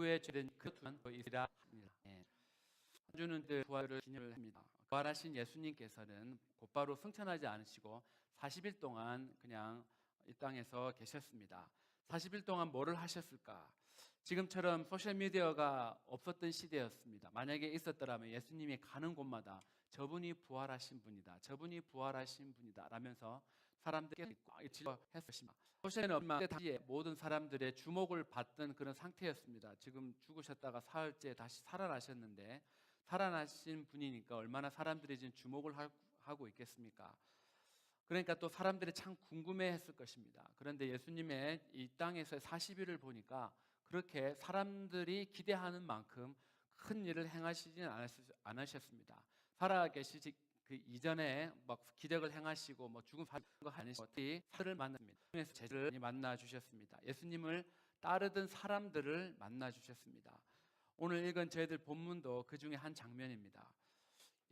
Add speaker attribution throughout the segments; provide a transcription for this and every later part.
Speaker 1: 지구의 죄된 그 두이라 합니다. 예. 주는 그 부활을 기념을 합니다. 부활하신 예수님께서는 곧바로 승천하지 않으시고 40일 동안 그냥 이 땅에서 계셨습니다. 40일 동안 뭐를 하셨을까? 지금처럼 소셜 미디어가 없었던 시대였습니다. 만약에 있었더라면 예수님이 가는 곳마다 저분이 부활하신 분이다. 저분이 부활하신 분이다. 라면서 사람들에게 꽉 질러했습니다. 소셜은 없지만 당시에 모든 사람들의 주목을 받던 그런 상태였습니다. 지금 죽으셨다가 사흘째 다시 살아나셨는데 살아나신 분이니까 얼마나 사람들이 지금 주목을 하- 하고 있겠습니까? 그러니까 또 사람들이 참 궁금해했을 것입니다. 그런데 예수님의 이 땅에서의 40일을 보니까 그렇게 사람들이 기대하는 만큼 큰 일을 행하시지는 않으셨습니다. 살아계시지 그 이전에 막 기적을 행하시고 뭐 죽음 사는 거 아니시고 사를 만났습니다. 그래서 제자를 만나 주셨습니다. 예수님을 따르던 사람들을 만나 주셨습니다. 오늘 읽은 저희들 본문도 그 중에 한 장면입니다.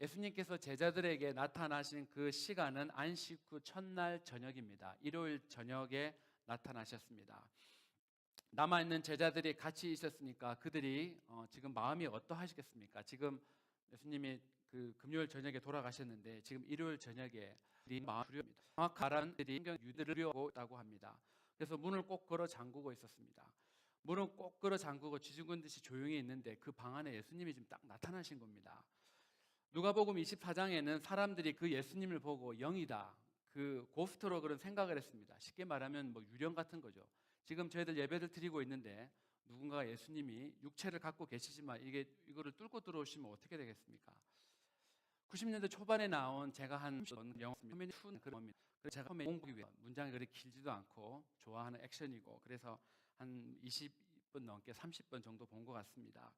Speaker 1: 예수님께서 제자들에게 나타나신 그 시간은 안식 후 첫날 저녁입니다. 일요일 저녁에 나타나셨습니다. 남아 있는 제자들이 같이 있었으니까 그들이 어, 지금 마음이 어떠하시겠습니까? 지금 예수님이 그 금요일 저녁에 돌아가셨는데 지금 일요일 저녁에 이 마음 두려움입니다. 정확한 들이 유대를 두려워하고 합니다. 그래서 문을 꼭 걸어 잠그고 있었습니다. 문은 꼭 걸어 잠그고 쥐죽은 듯이 조용히 있는데 그 방 안에 예수님이 지금 딱 나타나신 겁니다. 누가복음 24장에는 사람들이 그 예수님을 보고 영이다. 그 고스트로 그런 생각을 했습니다. 쉽게 말하면 뭐 유령 같은 거죠. 지금 저희들 예배를 드리고 있는데 누군가 예수님이 육체를 갖고 계시지만 이게 이거를 뚫고 들어오시면 어떻게 되겠습니까? 90년대 초반에 나온 제가 한 영화 화면이 툰 그런 겁니다. 그래서 제가 처음에 공부하기 위해 문장이 그렇게 길지도 않고 좋아하는 액션이고 그래서 한 20분 넘게 30분 정도 본 것 같습니다.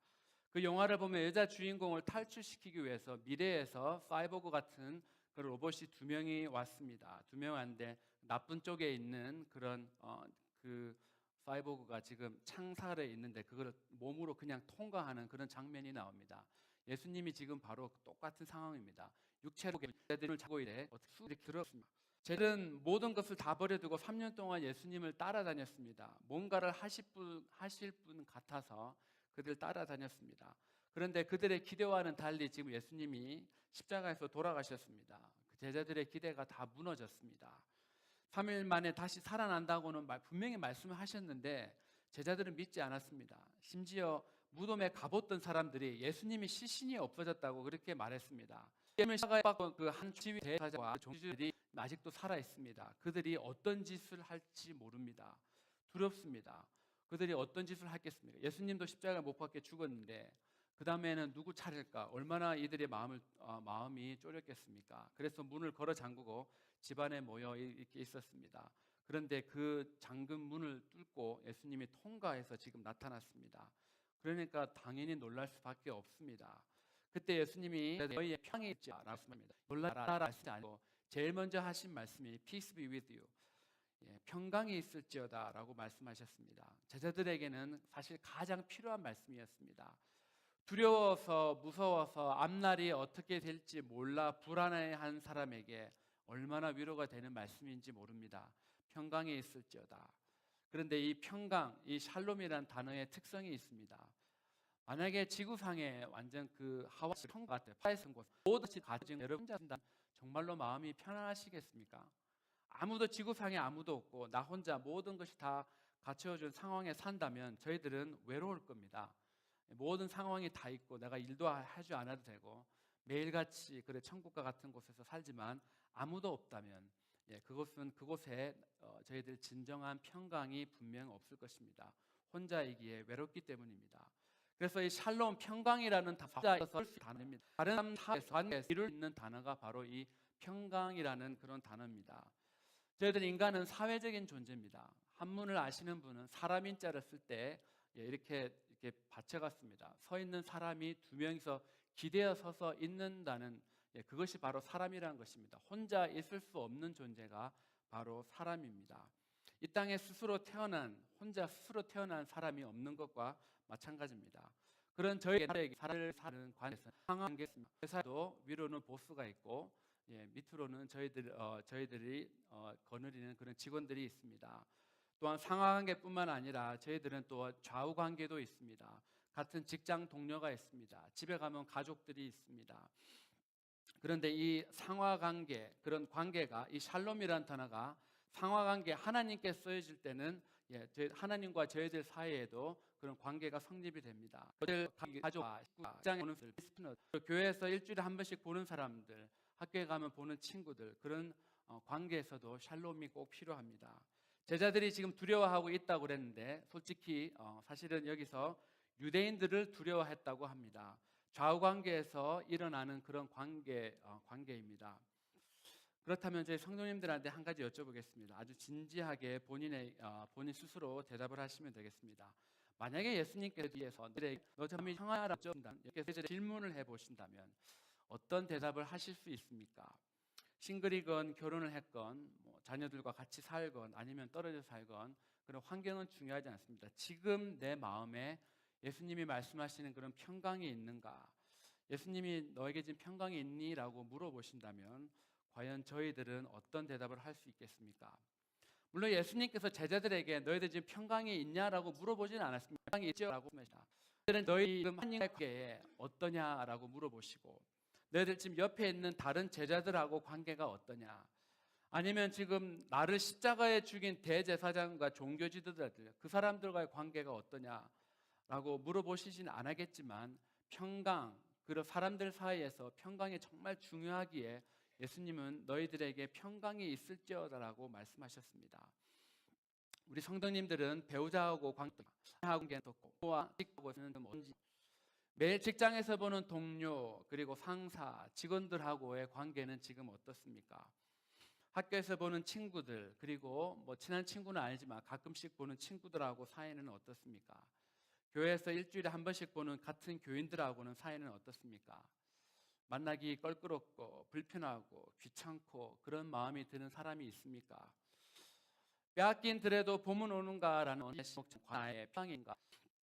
Speaker 1: 그 영화를 보면 여자 주인공을 탈출시키기 위해서 미래에서 사이보그 같은 그 로봇이 두 명이 왔습니다. 두명 왔는데 나쁜 쪽에 있는 그런 어, 그 사이보그가 지금 창살에 있는데 그걸 몸으로 그냥 통과하는 그런 장면이 나옵니다. 예수님이 지금 바로 똑같은 상황입니다. 육체로 제들을 자고 있는데 어떻게 들었습니다. 쟤는 모든 것을 다 버려두고 3년 동안 예수님을 따라다녔습니다. 뭔가를 하실 분, 하실 분 같아서 그들 따라다녔습니다. 그런데 그들의 기대와는 달리 지금 예수님이 십자가에서 돌아가셨습니다. 그 제자들의 기대가 다 무너졌습니다. 3일 만에 다시 살아난다고는 말- 분명히 말씀을 하셨는데 제자들은 믿지 않았습니다. 심지어 무덤에 가봤던 사람들이 예수님이 시신이 없어졌다고 그렇게 말했습니다. 십자가에 박은 그한 지휘 대사자와 종주들이 아직도 살아 있습니다. 그들이 어떤 짓을 할지 모릅니다. 두렵습니다. 그들이 어떤 짓을 하겠습니까? 예수님도 십자가에 못 박혀 죽었는데 그 다음에는 누구 차릴까? 얼마나 이들의 마음을 어, 마음이 쫄였겠습니까? 그래서 문을 걸어 잠그고 집안에 모여 이렇게 있었습니다. 그런데 그 잠근 문을 뚫고 예수님이 통과해서 지금 나타났습니다. 그러니까 당연히 놀랄 수밖에 없습니다. 그때 예수님이 너희의 평이 있지 않았습니다. 놀라라 하시지 않고 제일 먼저 하신 말씀이 peace be with you. 예, 평강이 있을지어다라고 말씀하셨습니다. 제자들에게는 사실 가장 필요한 말씀이었습니다. 두려워서 무서워서 앞날이 어떻게 될지 몰라 불안해한 사람에게 얼마나 위로가 되는 말씀인지 모릅니다. 평강이 있을지어다. 그런데 이 평강, 이 샬롬이라는 단어의 특성이 있습니다. 만약에 지구상에 완전 그 하와 성 같아 파이슨 곳 모든 것이 가진 여러분 혼자 산다 정말로 마음이 편안하시겠습니까? 아무도 지구상에 아무도 없고 나 혼자 모든 것이 다 갖춰진 상황에 산다면 저희들은 외로울 겁니다. 모든 상황이 다 있고 내가 일도 하지 않아도 되고 매일같이 그래 천국과 같은 곳에서 살지만 아무도 없다면 예, 그곳은 그곳에 어, 저희들 진정한 평강이 분명 없을 것입니다. 혼자이기에 외롭기 때문입니다. 그래서 이 샬롬 평강이라는 단어에서 단어입니다. 다른 타에서 이룰 있는 단어가 바로 이 평강이라는 그런 단어입니다. 저희들 인간은 사회적인 존재입니다. 한문을 아시는 분은 사람인 자를 쓸때 예, 이렇게 이렇게 받쳐갔습니다. 서 있는 사람이 두 명이서 기대어 서서 있는다는 예, 그것이 바로 사람이라는 것입니다. 혼자 있을 수 없는 존재가 바로 사람입니다. 이 땅에 스스로 태어난 혼자 스스로 태어난 사람이 없는 것과 마찬가지입니다. 그런 저희에게 살을 사는 관계에서 상황겠습니다. 회사도 위로는 보스가 있고 예, 밑으로는 저희들 어, 저희들이 어, 거느리는 그런 직원들이 있습니다. 또한 상하 관계뿐만 아니라 저희들은 또 좌우 관계도 있습니다. 같은 직장 동료가 있습니다. 집에 가면 가족들이 있습니다. 그런데 이 상하 관계 그런 관계가 이 샬롬이라는 단어가 상하 관계 하나님께 쓰여질 때는 예, 하나님과 저희들 사이에도 그런 관계가 성립이 됩니다. 저희들 가족, 직장에 보는 사람들, 교회에서 일주일에 한 번씩 보는 사람들, 학교에 가면 보는 친구들 그런 어, 관계에서도 샬롬이 꼭 필요합니다. 제자들이 지금 두려워하고 있다고 그랬는데 솔직히 어, 사실은 여기서 유대인들을 두려워했다고 합니다. 좌우 관계에서 일어나는 그런 관계 어, 관계입니다. 그렇다면 저희 성도님들한테 한 가지 여쭤보겠습니다. 아주 진지하게 본인의 어, 본인 스스로 대답을 하시면 되겠습니다. 만약에 예수님께서 너희에게 너 점이 형하라고 이렇게 질문을 해 보신다면 어떤 대답을 하실 수 있습니까? 싱글이건 결혼을 했건 뭐 자녀들과 같이 살건 아니면 떨어져 살건 그런 환경은 중요하지 않습니다. 지금 내 마음에 예수님이 말씀하시는 그런 평강이 있는가? 예수님이 너에게 지금 평강이 있니?라고 물어보신다면 과연 저희들은 어떤 대답을 할 수 있겠습니까? 물론 예수님께서 제자들에게 너희들 지금 평강이 있냐라고 물어보지는 않았습니다. 평강이 있죠라고 말했습니다. 그들은 너희 지금 하나님과의 관계에 어떠냐라고 물어보시고 너희들 지금 옆에 있는 다른 제자들하고 관계가 어떠냐? 아니면 지금 나를 십자가에 죽인 대제사장과 종교 지도자들 그 사람들과의 관계가 어떠냐 라고 물어보시지는 않았겠지만 평강 그런 사람들 사이에서 평강이 정말 중요하기에 예수님은 너희들에게 평강이 있을지어다라고 말씀하셨습니다. 우리 성도님들은 배우자하고 관계하고 뭔지 매일 직장에서 보는 동료 그리고 상사 직원들하고의 관계는 지금 어떻습니까? 학교에서 보는 친구들 그리고 뭐 친한 친구는 아니지만 가끔씩 보는 친구들하고 사이는 어떻습니까? 교회에서 일주일에 한 번씩 보는 같은 교인들하고는 사이는 어떻습니까? 만나기 껄끄럽고 불편하고 귀찮고 그런 마음이 드는 사람이 있습니까? 빼앗긴 들에도 봄은 오는가라는 과의 평인가?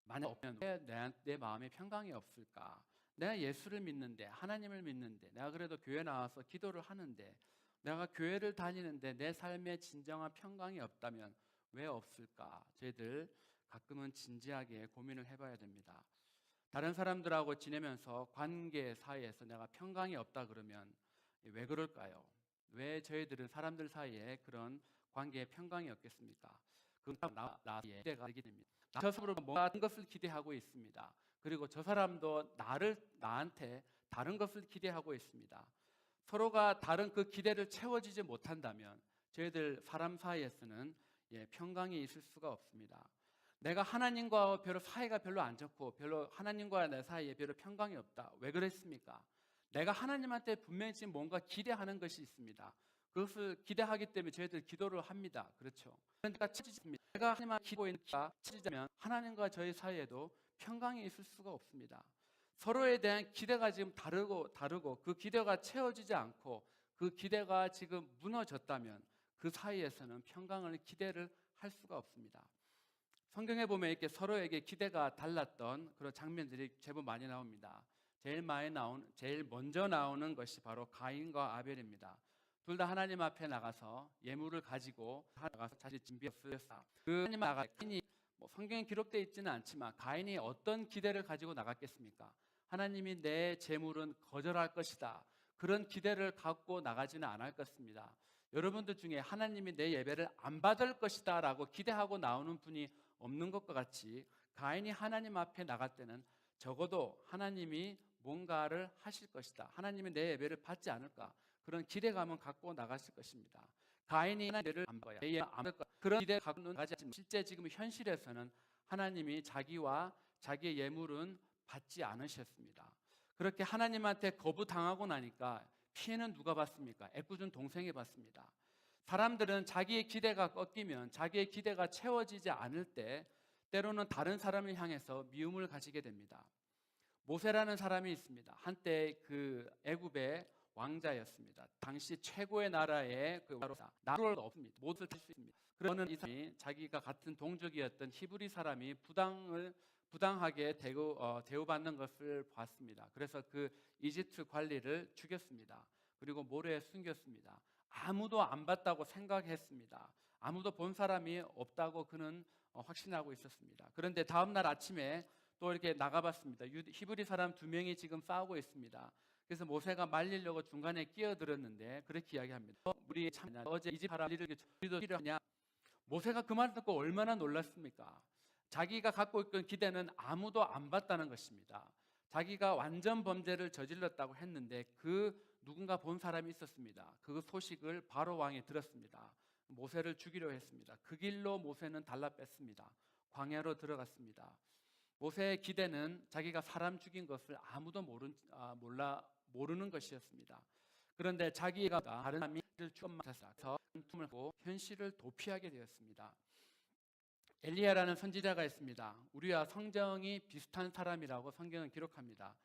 Speaker 1: 만약 없면 왜 내, 내 마음에 평강이 없을까? 내가 예수를 믿는데 하나님을 믿는데 내가 그래도 교회 나와서 기도를 하는데 내가 교회를 다니는데 내 삶에 진정한 평강이 없다면 왜 없을까? 저희들 가끔은 진지하게 고민을 해봐야 됩니다. 다른 사람들하고 지내면서 관계 사이에서 내가 평강이 없다 그러면 왜 그럴까요? 왜 저희들은 사람들 사이에 그런 관계에 평강이 없겠습니까? 그건 나, 나의 기대가 되게 됩니다. 저 스스로 뭔가 다른 것을 기대하고 있습니다. 그리고 저 사람도 나를 나한테 다른 것을 기대하고 있습니다. 서로가 다른 그 기대를 채워지지 못한다면 저희들 사람 사이에서는 예, 평강이 있을 수가 없습니다. 내가 하나님과 별로 사이가 별로 안 좋고 별로 하나님과 내 사이에 별로 평강이 없다. 왜 그랬습니까? 내가 하나님한테 분명히 지금 뭔가 기대하는 것이 있습니다. 그것을 기대하기 때문에 저희들 기도를 합니다. 그렇죠. 그러니까 찾습니다. 내가 하나님만 기도에 찾으자면 하나님과 저희 사이에도 평강이 있을 수가 없습니다. 서로에 대한 기대가 지금 다르고 다르고 그 기대가 채워지지 않고 그 기대가 지금 무너졌다면 그 사이에서는 평강을 기대를 할 수가 없습니다. 성경에 보면 이렇게 서로에게 기대가 달랐던 그런 장면들이 제법 많이 나옵니다. 제일 많이 나온 제일 먼저 나오는 것이 바로 가인과 아벨입니다. 둘 다 하나님 앞에 나가서 예물을 가지고 나가서 자기 준비했어요. 그 하나님 나가 가인이 뭐 성경에 기록되어 있지는 않지만 가인이 어떤 기대를 가지고 나갔겠습니까? 하나님이 내 재물은 거절할 것이다. 그런 기대를 갖고 나가지는 않을 것입니다. 여러분들 중에 하나님이 내 예배를 안 받을 것이다라고 기대하고 나오는 분이 없는 것과 같이 가인이 하나님 앞에 나갈 때는 적어도 하나님이 뭔가를 하실 것이다. 하나님이 내 예배를 받지 않을까? 그런 기대감은 갖고 나갔을 것입니다. 가인이 하나님을 안 봐야 안 받을 그런 기대 갖고는 가지 않지만 실제 지금 현실에서는 하나님이 자기와 자기의 예물은 받지 않으셨습니다. 그렇게 하나님한테 거부당하고 나니까 피해는 누가 받습니까? 애꿎은 동생이 받습니다. 사람들은 자기의 기대가 꺾이면 자기의 기대가 채워지지 않을 때 때로는 다른 사람을 향해서 미움을 가지게 됩니다. 모세라는 사람이 있습니다. 한때 그 애굽의 왕자였습니다. 당시 최고의 나라의 그 나라가 없습니다. 모두 탈수 있습니다. 그러는 이 사람이 자기가 같은 동족이었던 히브리 사람이 부당을 부당하게 대우, 어, 대우받는 것을 봤습니다. 그래서 그 이집트 관리를 죽였습니다. 그리고 모래에 숨겼습니다. 아무도 안 봤다고 생각했습니다. 아무도 본 사람이 없다고 그는 어, 확신하고 있었습니다. 그런데 다음 날 아침에 또 이렇게 나가봤습니다. 유- 히브리 사람 두 명이 지금 싸우고 있습니다. 그래서 모세가 말리려고 중간에 끼어들었는데 그렇게 이야기합니다. 어, 우리 참 어제 이집 사람 일을 우리도 필요하냐? 모세가 그 말 듣고 얼마나 놀랐습니까? 자기가 갖고 있던 기대는 아무도 안 봤다는 것입니다. 자기가 완전 범죄를 저질렀다고 했는데 그 누군가 본 사람이 있었습니다. 그 소식을 바로 왕이 들었습니다. 모세를 죽이려 했습니다. 그 길로 모세는 달라 뺐습니다. 광야로 들어갔습니다. 모세의 기대는 자기가 사람 죽인 것을 아무도 모른, 아, 몰라 모르는 것이었습니다. 그런데 자기가 다른 사람이 맞아서 틈을 하고 현실을 도피하게 되었습니다. 엘리야라는 선지자가 있습니다. 우리와 성정이 비슷한 사람이라고 성경은 기록합니다.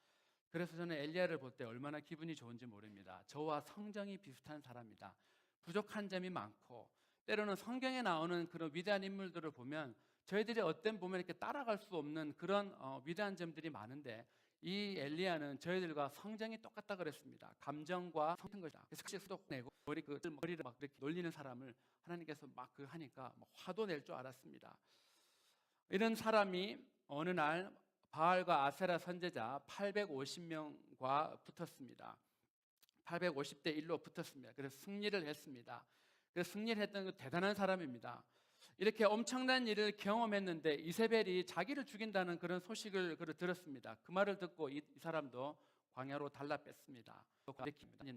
Speaker 1: 그래서 저는 엘리야를 볼 때 얼마나 기분이 좋은지 모릅니다. 저와 성정이 비슷한 사람이다. 부족한 점이 많고 때로는 성경에 나오는 그런 위대한 인물들을 보면 저희들이 어떤 보면 이렇게 따라갈 수 없는 그런 어, 위대한 점들이 많은데 이 엘리야는 저희들과 성정이 똑같다 그랬습니다. 감정과 성인 것이다. 그래서 수도 내고 머리 그 머리를 막 이렇게 놀리는 사람을 하나님께서 막 그 하니까 막 화도 낼 줄 알았습니다. 이런 사람이 어느 날 바알과 아세라 선제자 850명과 붙었습니다. 850대 1로 붙었습니다. 그래서 승리를 했습니다. 그래서 승리를 했던 그 대단한 사람입니다. 이렇게 엄청난 일을 경험했는데 이세벨이 자기를 죽인다는 그런 소식을 들었습니다. 그 말을 듣고 이, 이 사람도 광야로 달라 뺐습니다.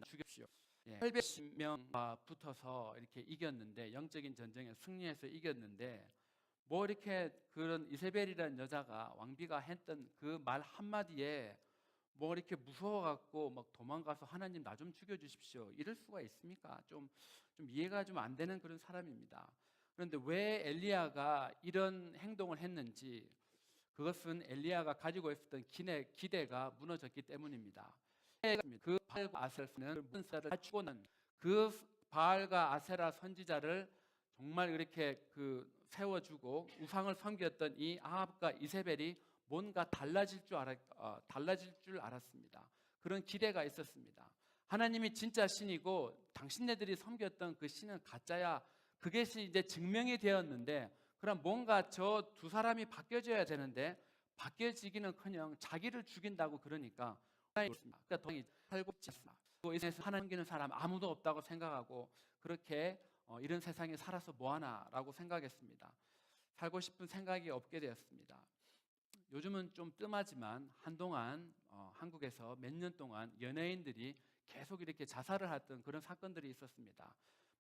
Speaker 1: 죽십시오. 예. 800명과 붙어서 이렇게 이겼는데 영적인 전쟁에 승리해서 이겼는데 뭐 이렇게 그런 이세벨이라는 여자가 왕비가 했던 그 말 한마디에 뭐 이렇게 무서워갖고 막 도망가서 하나님 나 좀 죽여주십시오 이럴 수가 있습니까? 좀, 좀 이해가 좀 안 되는 그런 사람입니다. 그런데 왜 엘리야가 이런 행동을 했는지 그것은 엘리야가 가지고 있었던 기대, 기대가 무너졌기 때문입니다. 그 바알과 아세라는 문사를 갖추고는 그 바알과 아세라 선지자를 정말 이렇게 그 세워주고 우상을 섬겼던 이 아합과 이세벨이 뭔가 달라질 줄 알았, 어, 달라질 줄 알았습니다. 그런 기대가 있었습니다. 하나님이 진짜 신이고 당신네들이 섬겼던 그 신은 가짜야. 그것이 이제 증명이 되었는데 그럼 뭔가 저 두 사람이 바뀌어져야 되는데 바뀌어지기는커녕 자기를 죽인다고 그러니까 그러니까 더 살고 있지 않습니다. 이 세상에서 하나님 기는 사람 아무도 없다고 생각하고 그렇게 어, 이런 세상에 살아서 뭐하나라고 생각했습니다. 살고 싶은 생각이 없게 되었습니다. 요즘은 좀 뜸하지만 한동안 어, 한국에서 몇 년 동안 연예인들이 계속 이렇게 자살을 했던 그런 사건들이 있었습니다.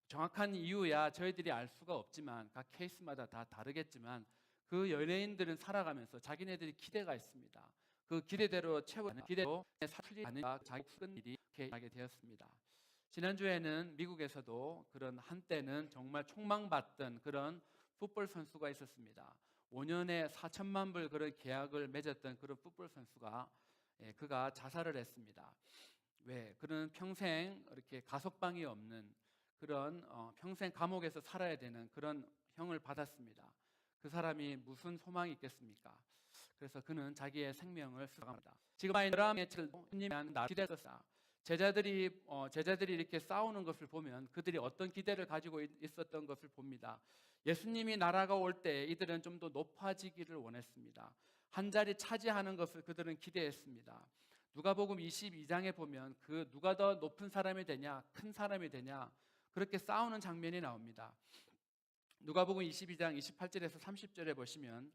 Speaker 1: 정확한 이유야 저희들이 알 수가 없지만 각 케이스마다 다 다르겠지만 그 연예인들은 살아가면서 자기네들이 기대가 있습니다. 그 기대대로 채우는 기대로 살지 않으니까 자기 큰 일이 하게 되었습니다. 지난주에는 미국에서도 그런 한때는 정말 촉망받던 그런 풋볼 선수가 있었습니다. 5년에 4천만 불 그런 계약을 맺었던 그런 풋볼 선수가 예, 그가 자살을 했습니다. 왜? 그는 평생 이렇게 가석방이 없는 그런 어, 평생 감옥에서 살아야 되는 그런 형을 받았습니다. 그 사람이 무슨 소망이 있겠습니까? 그래서 그는 자기의 생명을 쓰합니다. 지금 아이라의 주님한 나 기대했었다. 제자들이 어, 제자들이 이렇게 싸우는 것을 보면 그들이 어떤 기대를 가지고 있었던 것을 봅니다. 예수님이 나라가 올 때 이들은 좀 더 높아지기를 원했습니다. 한 자리 차지하는 것을 그들은 기대했습니다. 누가복음 22장에 보면 그 누가 더 높은 사람이 되냐, 큰 사람이 되냐 그렇게 싸우는 장면이 나옵니다. 누가복음 22장 28절에서 30절에 보시면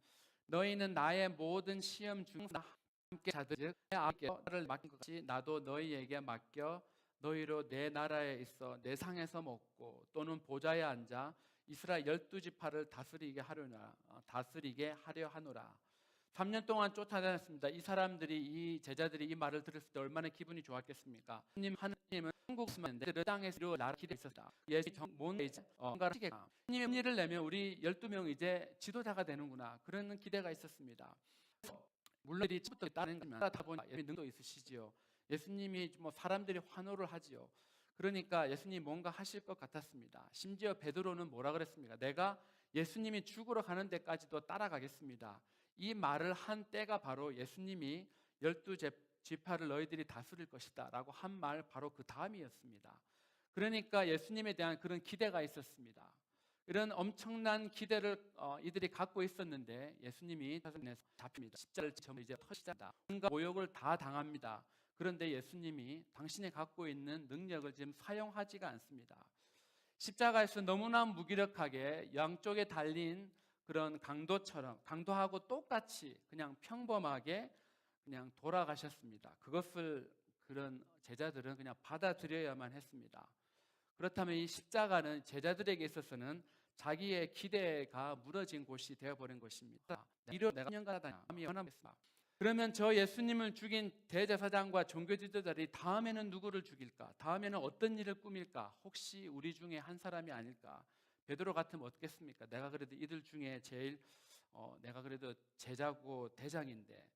Speaker 1: 너희는 나의 모든 시험 중 함께 자들 내 아버지를 맡긴 것 같이 나도 너희에게 맡겨 너희로 내 나라에 있어 내 상에서 먹고 또는 보좌에 앉아 이스라엘 열두 지파를 다스리게 하려나 어, 다스리게 하려 하노라. 3년 동안 쫓아다녔습니다. 이 사람들이 이 제자들이 이 말을 들었을 때 얼마나 기분이 좋았겠습니까? 하나님 하나님은 한국 스만들 땅에서 나라 기대 있었다. 예수 뭔 이제 뭔가를 하게 하나님의 일을 내면 우리 12명 이제 지도자가 되는구나. 그런 기대가 있었습니다. 물론 이 처부터 다른 것만 다 보니 능도 있으시지요. 예수님이 뭐 사람들이 환호를 하지요. 그러니까 예수님 뭔가 하실 것 같았습니다. 심지어 베드로는 뭐라 그랬습니까? 내가 예수님이 죽으러 가는 데까지도 따라가겠습니다. 이 말을 한 때가 바로 예수님이 열두 지파를 너희들이 다스릴 것이다라고 한 말 바로 그 다음이었습니다. 그러니까 예수님에 대한 그런 기대가 있었습니다. 이런 엄청난 기대를 어, 이들이 갖고 있었는데 예수님이 사선에서 잡힙니다. 십자를 점 이제 터시다. 온갖 모욕을 다 당합니다. 그런데 예수님이 당신이 갖고 있는 능력을 지금 사용하지가 않습니다. 십자가에서 너무나 무기력하게 양쪽에 달린 그런 강도처럼 강도하고 똑같이 그냥 평범하게 그냥 돌아가셨습니다. 그것을 그런 제자들은 그냥 받아들여야만 했습니다. 그렇다면 이 십자가는 제자들에게 있어서는 자기의 기대가 무너진 곳이 되어버린 것입니다. 이로 내가 년가다 마음이 변함했습니다. 그러면 저 예수님을 죽인 대제사장과 종교 지도자들이 다음에는 누구를 죽일까? 다음에는 어떤 일을 꾸밀까? 혹시 우리 중에 한 사람이 아닐까? 베드로 같으면 어떻겠습니까? 내가 그래도 이들 중에 제일 어, 내가 그래도 제자고 대장인데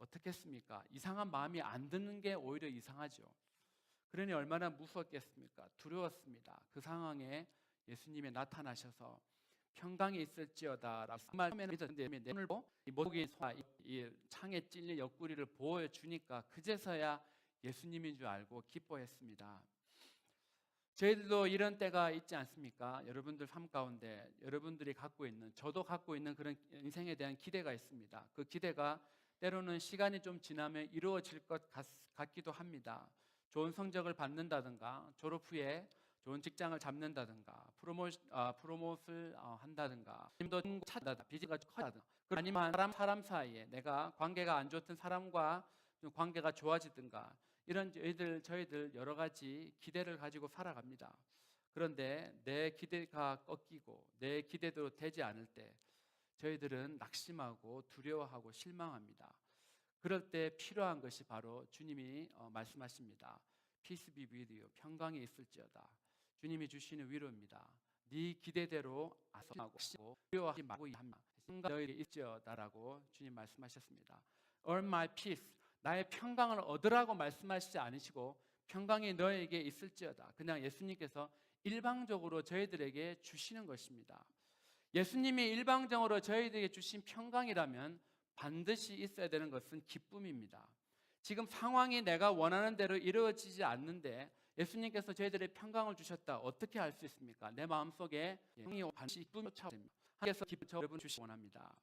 Speaker 1: 어떻겠습니까? 이상한 마음이 안 드는 게 오히려 이상하죠. 그러니 얼마나 무서웠겠습니까? 두려웠습니다. 그 상황에 예수님이 나타나셔서 내 눈을 보고 이 목이 이, 이 창에 찔린 옆구리를 보여주니까 그제서야 예수님인 줄 알고 기뻐했습니다. 저희들도 이런 때가 있지 않습니까? 여러분들 삶 가운데 여러분들이 갖고 있는 저도 갖고 있는 그런 인생에 대한 기대가 있습니다. 그 기대가 때로는 시간이 좀 지나면 이루어질 것 같, 같기도 합니다. 좋은 성적을 받는다든가 졸업 후에 좋은 직장을 잡는다든가 프로모 아, 프로모트를 어, 한다든가 힘도 찾다 비즈가 커다든가 아니면 사람 사람 사이에 내가 관계가 안 좋던 사람과 좀 관계가 좋아지든가 이런 저희들 저희들 여러 가지 기대를 가지고 살아갑니다. 그런데 내 기대가 꺾이고 내 기대대로 되지 않을 때 저희들은 낙심하고 두려워하고 실망합니다. 그럴 때 필요한 것이 바로 주님이 어, 말씀하십니다. Peace be with you. 평강이 있을지어다. 주님이 주시는 위로입니다. 네 기대대로 아성하고 두려워하지 말고 합니다. 너희에게 있지어다라고 주님 말씀하셨습니다. Earn my peace. 나의 평강을 얻으라고 말씀하시지 않으시고 평강이 너에게 있을지어다. 그냥 예수님께서 일방적으로 저희들에게 주시는 것입니다. 예수님이 일방적으로 저희들에게 주신 평강이라면 반드시 있어야 되는 것은 기쁨입니다. 지금 상황이 내가 원하는 대로 이루어지지 않는데 예수님께서 저희들의 평강을 주셨다. 어떻게 알수 있습니까? 내 마음속에 평이 반드시 기쁨이 차오릅니다. 하나님께서 기쁨 여러분 주시기 원합니다.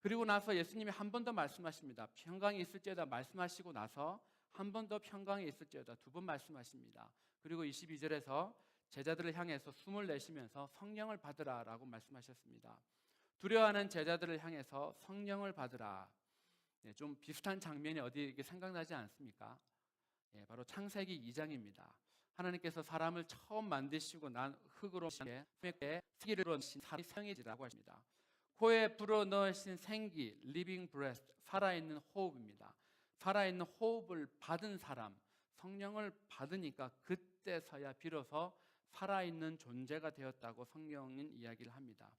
Speaker 1: 그리고 나서 예수님이 한 번 더 말씀하십니다. 평강이 있을지어다 말씀하시고 나서 한 번 더 평강이 있을지어다 두 번 말씀하십니다. 그리고 22절에서 제자들을 향해서 숨을 내쉬면서 성령을 받으라라고 말씀하셨습니다. 두려워하는 제자들을 향해서 성령을 받으라. 네, 좀 비슷한 장면이 어디 생각나지 않습니까? 예, 바로 창세기 2장입니다. 하나님께서 사람을 처음 만드시고 난 흙으로 에 생기를 넣으신 사람이 생이지라고 하십니다. 코에 불어 넣으신 생기, living breath, 살아있는 호흡입니다. 살아있는 호흡을 받은 사람, 성령을 받으니까 그때서야 비로소 살아있는 존재가 되었다고 성경은 이야기를 합니다.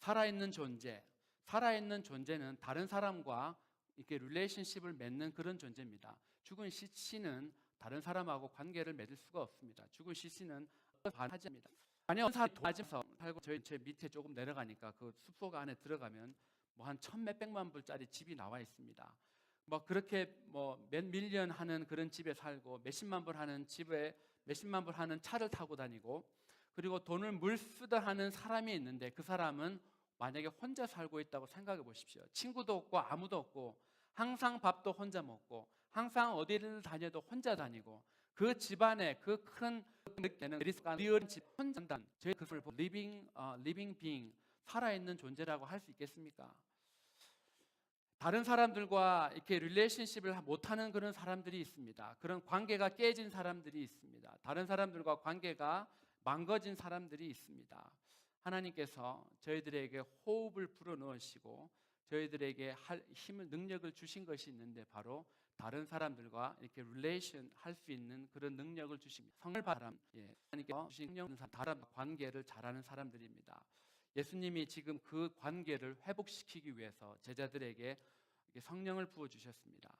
Speaker 1: 살아있는 존재, 살아있는 존재는 다른 사람과 이렇게 릴레이션십을 맺는 그런 존재입니다. 죽은 시신은 다른 사람하고 관계를 맺을 수가 없습니다. 죽은 시신은 반하지 합니다. 아니요, 도와서 살고 저희 제 밑에 조금 내려가니까 그 숲속 안에 들어가면 뭐 한 천 몇 백만 불짜리 집이 나와 있습니다. 뭐 그렇게 뭐 몇 밀리언 하는 그런 집에 살고 몇십만 불 하는 집에 몇십만 불 하는 차를 타고 다니고 그리고 돈을 물쓰다 하는 사람이 있는데 그 사람은 만약에 혼자 살고 있다고 생각해 보십시오. 친구도 없고 아무도 없고 항상 밥도 혼자 먹고 항상 어디를 다녀도 혼자 다니고 그 집안에 그큰 느끼는 리얼 집 혼자 단 저희 그걸 리빙 어, 리빙 빙 살아있는 존재라고 할 수 있겠습니까? 다른 사람들과 이렇게 릴레이션십을 못하는 그런 사람들이 있습니다. 그런 관계가 깨진 사람들이 있습니다. 다른 사람들과 관계가 망가진 사람들이 있습니다. 하나님께서 저희들에게 호흡을 불어넣으시고 저희들에게 할 힘을 능력을 주신 것이 있는데 바로 다른 사람들과 이렇게 릴레이션 할 수 있는 그런 능력을 주십니다. 성을 바람, 예, 하나님께서 주신 능력은 다른 관계를 잘하는 사람들입니다. 예수님이 지금 그 관계를 회복시키기 위해서 제자들에게 성령을 부어 주셨습니다.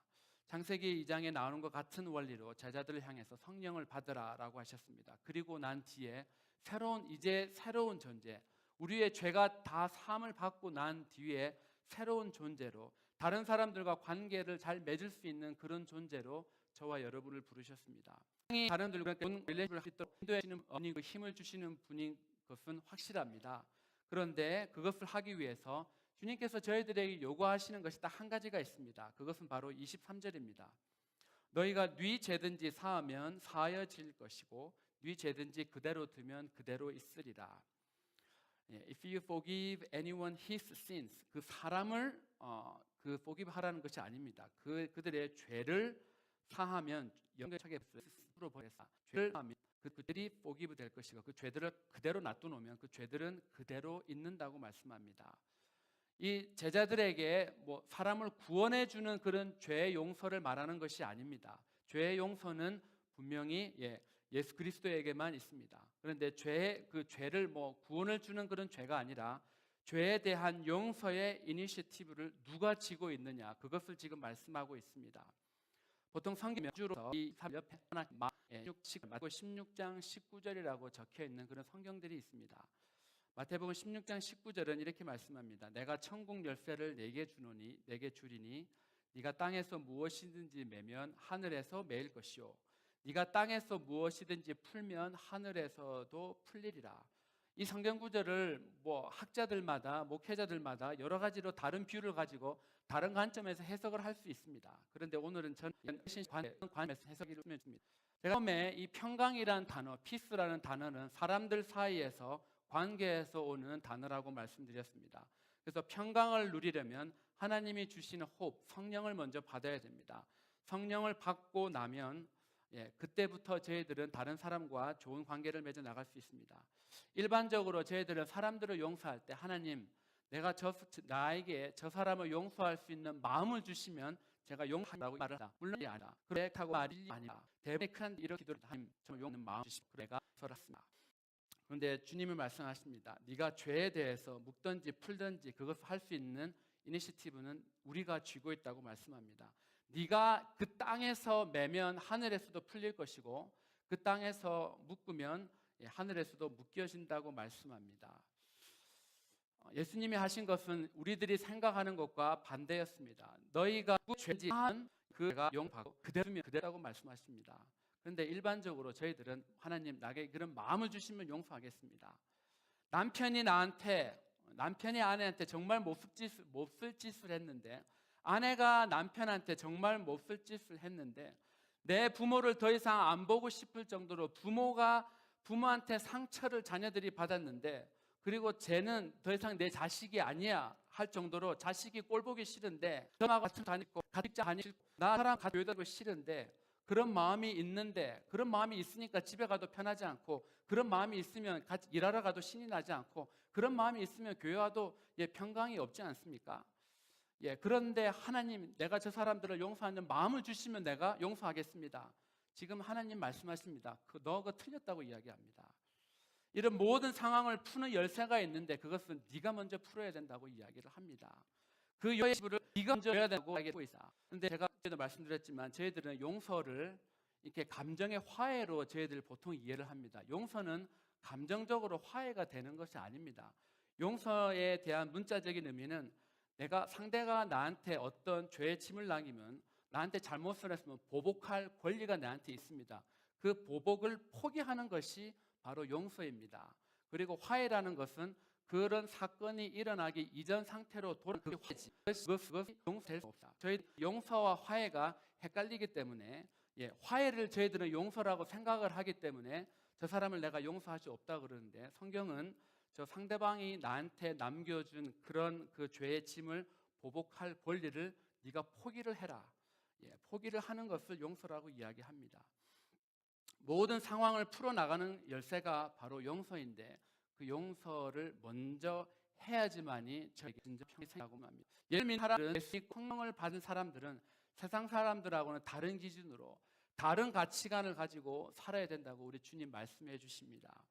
Speaker 1: 창세기 2장에 나오는 것 같은 원리로 제자들을 향해서 성령을 받으라라고 하셨습니다. 그리고 난 뒤에 새로운 이제 새로운 존재, 우리의 죄가 다 사함을 받고 난 뒤에 새로운 존재로 다른 사람들과 관계를 잘 맺을 수 있는 그런 존재로 저와 여러분을 부르셨습니다. 다른 들과 인도해 주시는 어머니 그 힘을 주시는 분인 그것은 확실합니다. 그런데 그것을 하기 위해서 주님께서 저희들에게 요구하시는 것이 딱 한 가지가 있습니다. 그것은 바로 23절입니다. 너희가 네 죄든지 사하면 사하여질 것이고 네 죄든지 그대로 두면 그대로 있으리라. 예, If you forgive anyone his sins, 그 사람을 어, 그 forgive 하라는 것이 아닙니다. 그 그들의 죄를 사하면 영적하게 스스로 보내사 죄를 하면 그 그들이 forgive 될 것이고 그 죄들을 그대로 놔두놓으면 그 죄들은 그대로 있는다고 말씀합니다. 이 제자들에게 뭐 사람을 구원해 주는 그런 죄의 용서를 말하는 것이 아닙니다. 죄의 용서는 분명히 예, 예수 그리스도에게만 있습니다. 그런데 죄 그 죄를 뭐 구원을 주는 그런 죄가 아니라 죄에 대한 용서의 이니시티브를 누가 지고 있느냐 그것을 지금 말씀하고 있습니다. 보통 성경 주로 이 옆에 하나 마 16장 19절이라고 적혀 있는 그런 성경들이 있습니다. 마태복음 16장 19절은 이렇게 말씀합니다. 내가 천국 열쇠를 내게 주노니 내게 주리니 네가 땅에서 무엇이든지 매면 하늘에서 매일 것이요 네가 땅에서 무엇이든지 풀면 하늘에서도 풀리리라. 이 성경 구절을 뭐 학자들마다 목회자들마다 여러 가지로 다른 비유를 가지고 다른 관점에서 해석을 할 수 있습니다. 그런데 오늘은 저는 관점에서 해석을 습니다 제가 처음에 이 평강이라는 단어, 피스라는 단어는 사람들 사이에서 관계에서 오는 단어라고 말씀드렸습니다. 그래서 평강을 누리려면 하나님이 주시는 호흡, 성령을 먼저 받아야 됩니다. 성령을 받고 나면 예, 그때부터 저희들은 다른 사람과 좋은 관계를 맺어 나갈 수 있습니다. 일반적으로 저희들은 사람들을 용서할 때 하나님 내가 저 나에게 저 사람을 용서할 수 있는 마음을 주시면 제가 용서하라고 말을 한다. 물론이 아니라 그렇다고 말이 아니라 큰 이렇게 기도를 하나님 저 용서하는 마음 주시고 내가 설었습니다. 그런데 주님은 말씀하십니다. 네가 죄에 대해서 묵든지 풀든지 그것을 할 수 있는 이니시티브는 우리가 쥐고 있다고 말씀합니다. 네가 그 땅에서 매면 하늘에서도 풀릴 것이고 그 땅에서 묶으면 예, 하늘에서도 묶여진다고 말씀합니다. 어, 예수님이 하신 것은 우리들이 생각하는 것과 반대였습니다. 너희가 죄지한 그가 용받고 그대로면 그대라고 말씀하십니다. 그런데 일반적으로 저희들은 하나님 나에게 그런 마음을 주시면 용서하겠습니다. 남편이 나한테 남편이 아내한테 정말 못쓸 짓을, 못쓸 짓을 했는데 아내가 남편한테 정말 못쓸 짓을 했는데 내 부모를 더 이상 안 보고 싶을 정도로 부모가 부모한테 상처를 자녀들이 받았는데 그리고 쟤는 더 이상 내 자식이 아니야 할 정도로 자식이 꼴 보기 싫은데 저하고 같은 다니고 같은 다니고 나 사람 같이 다니고 싫은데 그런 마음이 있는데 그런 마음이 있으니까 집에 가도 편하지 않고 그런 마음이 있으면 일하러 가도 신이 나지 않고 그런 마음이 있으면 교회 와도 예, 평강이 없지 않습니까? 예, 그런데 하나님 내가 저 사람들을 용서하는 마음을 주시면 내가 용서하겠습니다. 지금 하나님 말씀하십니다. 그너 그거 틀렸다고 이야기합니다. 이런 모든 상황을 푸는 열쇠가 있는데 그것은 네가 먼저 풀어야 된다고 이야기를 합니다. 그 열쇠를 네가 먼저 해야 된다고 이야기하고 있어. 근데 제가 그때도 말씀드렸지만 저희들은 용서를 이렇게 감정의 화해로 저희들 보통 이해를 합니다. 용서는 감정적으로 화해가 되는 것이 아닙니다. 용서에 대한 문자적인 의미는 내가 상대가 나한테 어떤 죄의 침을 남기면 나한테 잘못을 했으면 보복할 권리가 나한테 있습니다. 그 보복을 포기하는 것이 바로 용서입니다. 그리고 화해라는 것은 그런 사건이 일어나기 이전 상태로 돌아가는 그 화해지. 그것이 용서될 수 없다. 저희 용서와 화해가 헷갈리기 때문에 예, 화해를 저희들은 용서라고 생각을 하기 때문에 저 사람을 내가 용서할 수 없다 그러는데 성경은 저 상대방이 나한테 남겨준 그런 그 죄의 짐을 보복할 권리를 네가 포기를 해라. 예, 포기를 하는 것을 용서라고 이야기합니다. 모든 상황을 풀어 나가는 열쇠가 바로 용서인데 그 용서를 먼저 해야지만이 저에게 진정 평이 합니다. 예를 들면 사람은 예수님 성령을 받은 사람들은 세상 사람들하고는 다른 기준으로 다른 가치관을 가지고 살아야 된다고 우리 주님 말씀해 주십니다.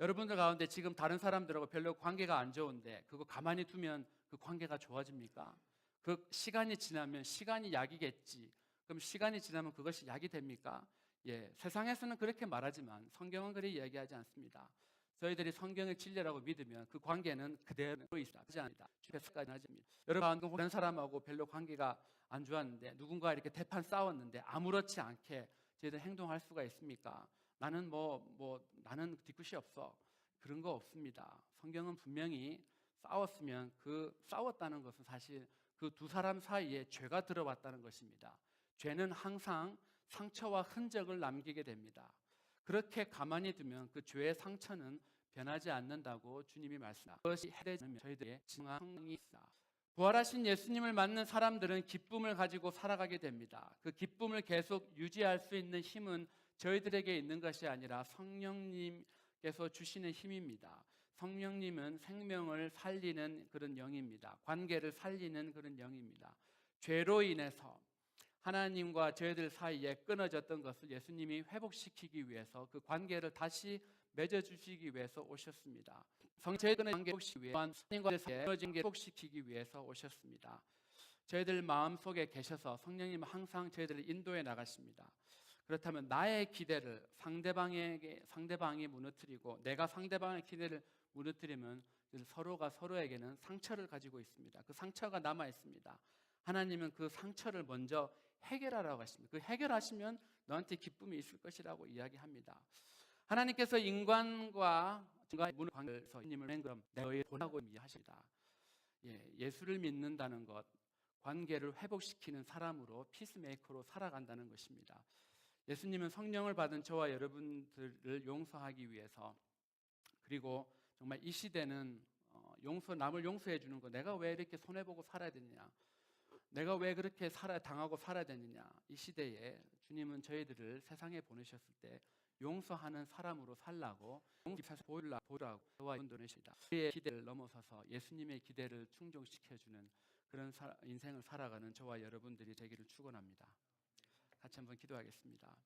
Speaker 1: 여러분들 가운데 지금 다른 사람들하고 별로 관계가 안 좋은데 그거 가만히 두면 그 관계가 좋아집니까? 그 시간이 지나면 시간이 약이겠지. 그럼 시간이 지나면 그것이 약이 됩니까? 예, 세상에서는 그렇게 말하지만 성경은 그리 이야기하지 않습니다. 저희들이 성경의 진리라고 믿으면 그 관계는 그대로 있지 않습니다. 주께서까지 하십니다. 여러분 다른 사람하고 별로 관계가 안 좋았는데 누군가 이렇게 대판 싸웠는데 아무렇지 않게 저희들 행동할 수가 있습니까? 나는 뭐, 뭐, 나는 뒤끝이 없어. 그런 거 없습니다. 성경은 분명히 싸웠으면 그 싸웠다는 것은 사실 그 두 사람 사이에 죄가 들어왔다는 것입니다. 죄는 항상 상처와 흔적을 남기게 됩니다. 그렇게 가만히 두면 그 죄의 상처는 변하지 않는다고 주님이 말씀하셨습니다. 그것이 해대면 저희들의 진정한 성령이 있다. 부활하신 예수님을 맞는 사람들은 기쁨을 가지고 살아가게 됩니다. 그 기쁨을 계속 유지할 수 있는 힘은 저희들에게 있는 것이 아니라 성령님께서 주시는 힘입니다. 성령님은 생명을 살리는 그런 영입니다. 관계를 살리는 그런 영입니다. 죄로 인해서 하나님과 저희들 사이에 끊어졌던 것을 예수님이 회복시키기 위해서 그 관계를 다시 맺어주시기 위해서 오셨습니다. 성체의 관계 회복시키기 위해 하나님과 끊어진 게 회복시키기 위해서 오셨습니다. 저희들 마음 속에 계셔서 성령님 항상 저희들을 인도해 나가십니다. 그렇다면 나의 기대를 상대방에게 상대방이 무너뜨리고 내가 상대방의 기대를 무너뜨리면 서로가 서로에게는 상처를 가지고 있습니다. 그 상처가 남아 있습니다. 하나님은 그 상처를 먼저 해결하라고 하십니다. 그 해결하시면 너한테 기쁨이 있을 것이라고 이야기합니다. 하나님께서 인간과 문을 관계에서 님을 맹그럼 너희 보라고 이야기하십니다. 예, 예수를 믿는다는 것, 관계를 회복시키는 사람으로 피스메이커로 살아간다는 것입니다. 예수님은 성령을 받은 저와 여러분들을 용서하기 위해서 그리고 정말 이 시대는 어, 용서 남을 용서해 주는 거 내가 왜 이렇게 손해 보고 살아야 되느냐? 내가 왜 그렇게 살아 당하고 살아야 되느냐? 이 시대에 주님은 저희들을 세상에 보내셨을 때 용서하는 사람으로 살라고 보일라 보라고 저와 보내십니다. 우리의 기대를 넘어서서 예수님의 기대를 충족시켜 주는 그런 사, 인생을 살아가는 저와 여러분들이 되기를 축원합니다. 같이 한번 기도하겠습니다.